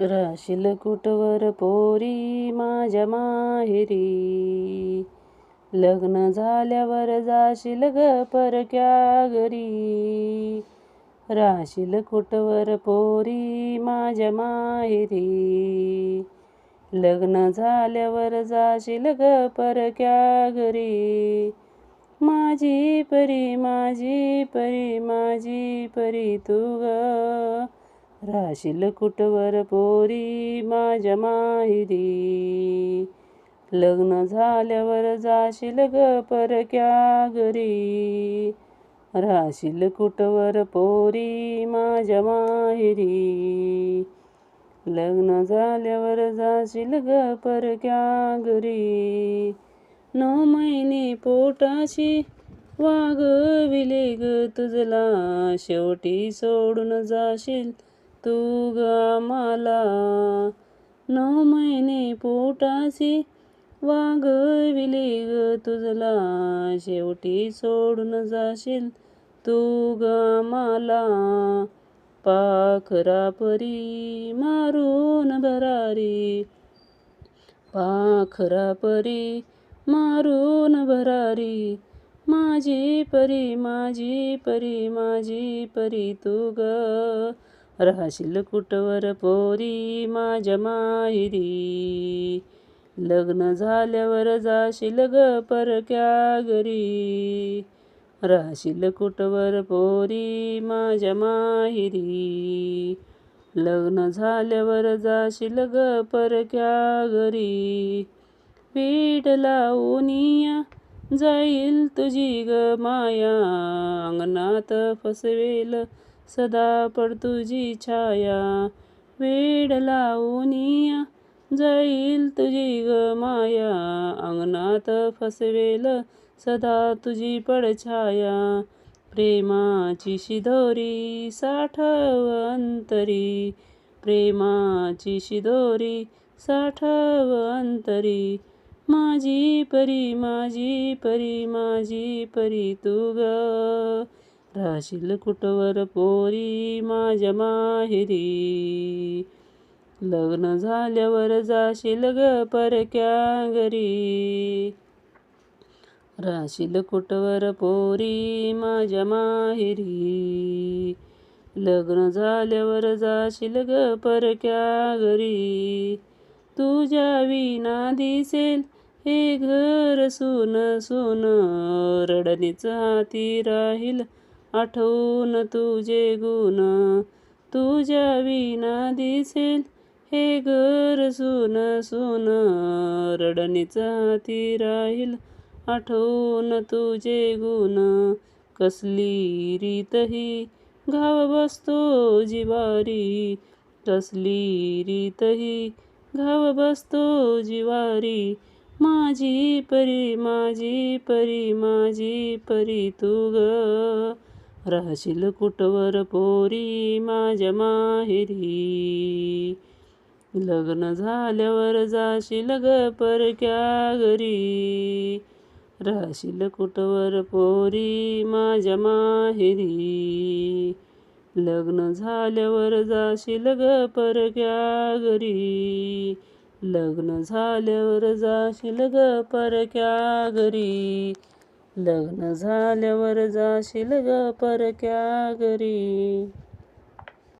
राशील कुटवर पोरी माझ्या माहेरी? लग्न झाल्यावर जाशील ग परक्या घरी? राशील कुटवर पोरी माझ्या माहेरी? लग्न झाल्यावर जाशील ग परक्या घरी? माझी परी माझी परी माझी परी तू ग. राशील कुटवर पोरी माझ्या माहिरी लग्न झाल्यावर जाशील ग परक्या घरी? राशील कुटवर पोरी माझ्या माहेरी लग्न झाल्यावर जाशील ग परक्या घरी? नऊ महिने पोटाशी वागविले ग तुझला. शेवटी सोडून जाशील तू ग मला. नऊ महिने पोटाशी वागविले ग तुझला. शेवटी सोडून जाशील तू ग मला. पाखरा परी मारून भरारी. पाखरा परी मारून भरारी. माझी परी माझी परी माझी परी तू ग. राहशील कुटवर पोरी माझ्या माहिरी? लग्न झाल्यावर जाशील ग परक्या घरी. राहशील कुटवर पोरी माझ्या माहिरी? लग्न झाल्यावर जाशील ग परक्या घरी. पीठ लावूनिया जाईल तुझी ग माया. अंगणात फसवेल सदा पड तुझी छाया वेड लावूनिया जाईल तुझी ग माया. अंगणात फसवेल सदा तुझी पडछाया प्रेमाची शिदोरी साठव अंतरी प्रेमाची शिदोरी साठव अंतरी माझी परी माझी परी माझी परी तू ग. राशील कुटवर पोरी माझ्या माहेरी? लग्न झाल्यावर जाशील ग परक्या घरी. राशील कुटवर पोरी माझ्या माहेरी? लग्न झाल्यावर जाशील ग परक्या घरी. तुझ्या विना दिसेल हे घर सुन सुन. रडणीच हाती राहील आठवून तुझे गुण तुझ्या विना दिसेल. हे घर सुन सुन रडणीचा हाती राहील. आठवून तुझे गुण कसली रीतही. घाव बसतो जिवारी कसली रीतही. घाव बसतो जिवारी माझी परी माझी परी माझी परी तू ग. राहशील कुटवर पोरी माझ्या माहेरी? लग्न झाल्यावर जाशील ग परक्या घरी. राहशील कुटवर पोरी माझ्या माहेरी? लग्न झाल्यावर जाशील ग परक्या घरी. लग्न झाल्यावर जाशील ग परक्या घरी. लग्न झाल्यावर जाशील ग परक्या घरी.